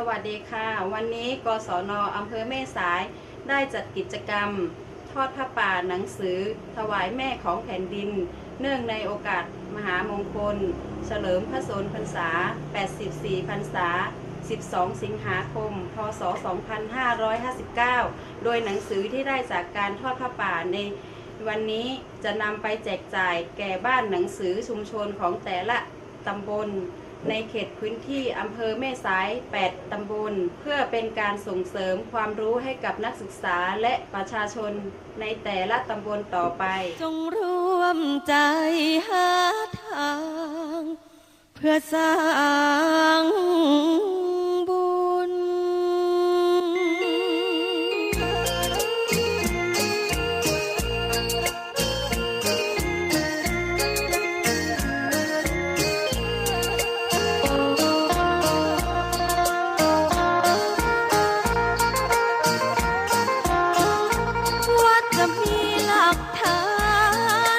สวัสดีค่ะ วันนี้กศนอำเภอแม่สายได้จัดกิจกรรม ทอดผ้าป่าหนังสือ ถวายแม่ของแผ่นดิน เนื่องในโอกาสมหามงคล เฉลิมพระชนพรรษา 84 พรรษา 12 สิงหาคม พศ 2559 โดยหนังสือที่ได้จากการทอดผ้าป่าในวันนี้จะนำไปแจกจ่ายแก่บ้านหนังสือชุมชนของแต่ละตำบล ในเขตพื้นที่อำเภอแม่สาย 8 ตำบล เพื่อเป็นการส่งเสริมความรู้ให้กับนักศึกษาและประชาชนในแต่ละตำบลต่อไป จงร่วมใจหาทาง เพื่อสร้าง จะมีหลักฐา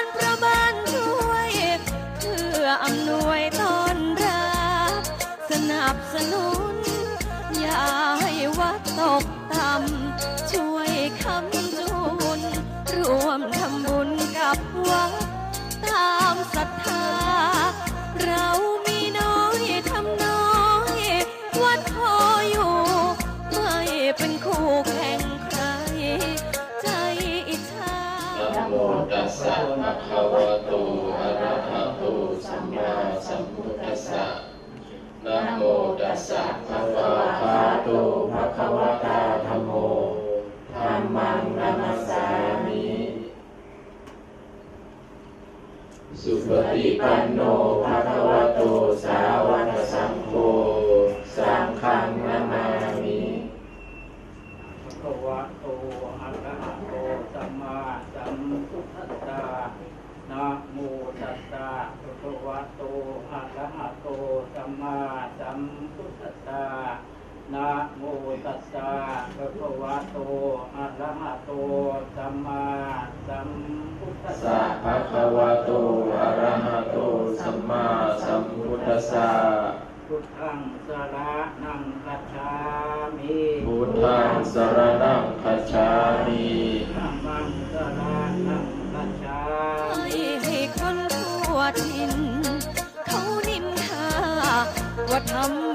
นพระบ้านช่วย เพื่ออำนวยต้อนรับ สนับสนุน อย่าให้วัดตกต่ำช่วยคำจุนรวมทำบุญกับวัดตามศรัทธา เรามีน้อยทำน้อย วัดพออยู่ ไม่เป็นคู่แข่งะภะคะวะโตอะระหะโตสัมมาสัมพุทธัสสะนะโมตัสสะภะคะวะโตภะคะวะตาธัมโมธัมมังนามัสสามิสุปฏิปันโนภะคะ โมตัสสะภะคะวะโตอะระหะโตสัมมาสัมพุทธัสสะนะโมตัสสะภะคะวะโตอะระหะโตสัมมาสัมพุทธัสสะสะภะคะวะโตอะระหะโตสัมมาสัมพุทธัสสะพุทธังสระนังคัจฉามิพุทธังสรณังคัจฉามิ ว่าทำ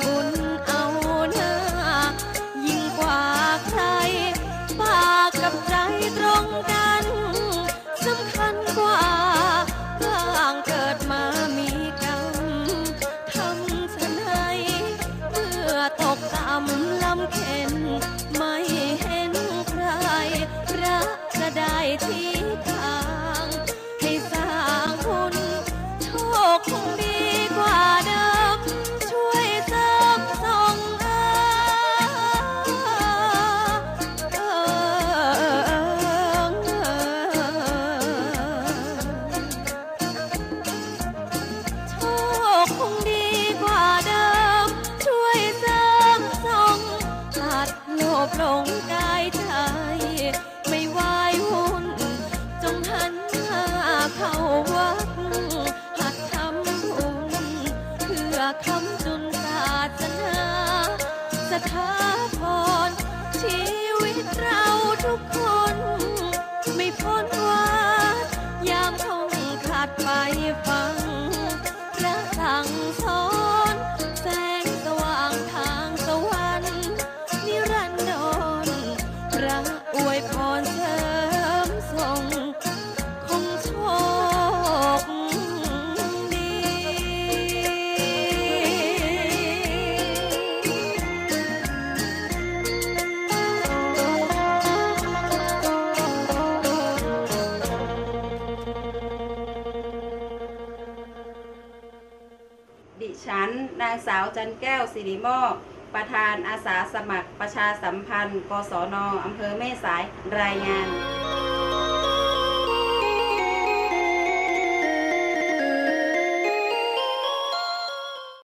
ฉัน นางสาวจันแก้วสิริมอกประธานอาสาสมัครประชาสัมพันธ์ กศนอำเภอแม่สายรายงาน